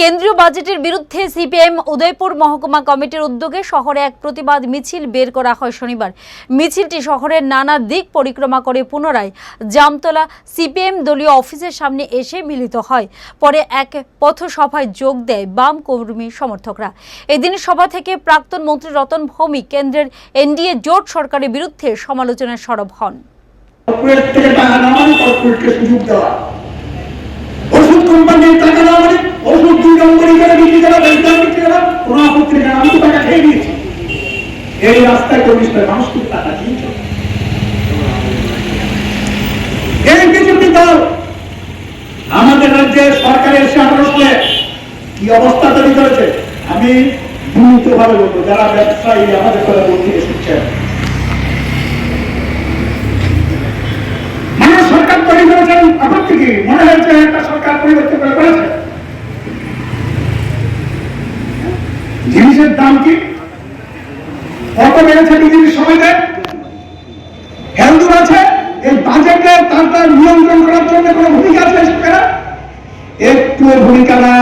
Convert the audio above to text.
কেন্দ্রীয় বাজেটের বিরুদ্ধে সিপিএম উদয়পুর মহকুমা কমিটির উদ্যোগে শহরে এক প্রতিবাদ মিছিল বের করা হয় শনিবার। মিছিলটি শহরের নানা দিক পরিক্রমা করে পুনরায় জামতলা সিপিএম দলীয় অফিসের সামনে এসে মিলিত হয়। পরে এক পথসভায় যোগ দেয় বাম কর্মী সমর্থকরা। এদিন সভা থেকে প্রাক্তন মন্ত্রী রতন ভৌমিক কেন্দ্রের এনডিএ জোট সরকারের বিরুদ্ধে সমালোচনায় সরব হন। মানে ওষুধ কোম্পানির টাকা মানে ওষুধ তো টাকা খেয়ে নিয়েছি, এই রাস্তায় কমিস মানুষ কিন্তু টাকা দিয়েছে? আমাদের রাজ্যে সরকারের এসে কি অবস্থা তৈরি করেছে, আমি ভাবে বলব, যারা ব্যবসায়ী আমাদের কথা বলতে এসেছেন। মানে সরকার তৈরি করেছেন, আপত্তি কি? জিনিসের দাম কি? কত বেড়েছে পৃথিবীর সময়তে? হেলদু আছে, এই বাজেটে তার তার নিয়ন্ত্রণ করার জন্য কোনো ভূমিকা আছে সরকারের একটু ভূমিকা না